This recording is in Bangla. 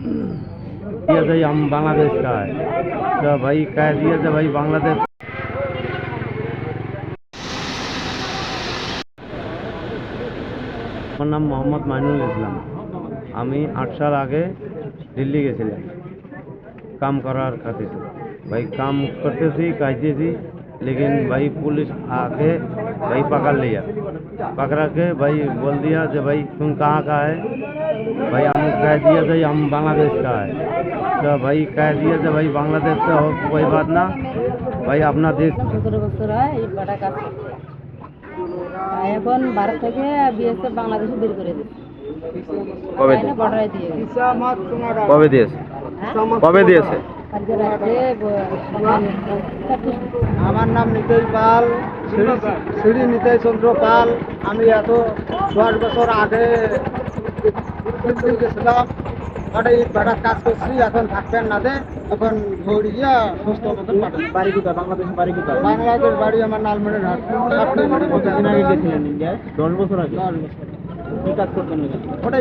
दिया था तो हम बांग्लादेश का है। तो भाई कह दिया था भाई बांग्लादेश। আমার নাম आठ साल आगे दिल्ली गए थे काम करार গেছিলাম से भाई काम करते थे कहते थे लेकिन भाई पुलिस आके भाई पकड़ लिया। पकड़ा के भाई बोल दिया कि भाई तुम कहाँ का है? भाई कह दिया था हम बांग्लादेश का है तो भाई कह दिया था भाई बांग्लादेश का हो कोई बात ना भाई अपना देश সতেরো বছর হয় এই কটা কাজ করছে। আর এখন ভারত থেকে বিএসএফ বাংলাদেশে বের করে দিচ্ছে কবে বর্ডারে দিয়ে গেছে। কবে দিয়েছে হ্যাঁ? কবে দিয়েছে আজকে রাত্রে ব- চারটের সময়। আমার নাম নিতাই পাল শ্রী- শ্রী নিতাই চন্দ্র পাল আমি এত দশ বছর আগে দিল্লি গেছিলাম ওটা ইট ভাড়ার কাজ করছি এখন থাকবেন না দে এখন ভৌড়ি গিয়া সুস্থ মতন বাড়ি কোথায় বাংলাদেশের বাড়ি কোথায় বাংলাদেশ বাড়ি আমার লালমনির হাট কতদিন আগে গেছিলেন দশ বছর আগে দশ বছর কি কাজ করতেন ওটা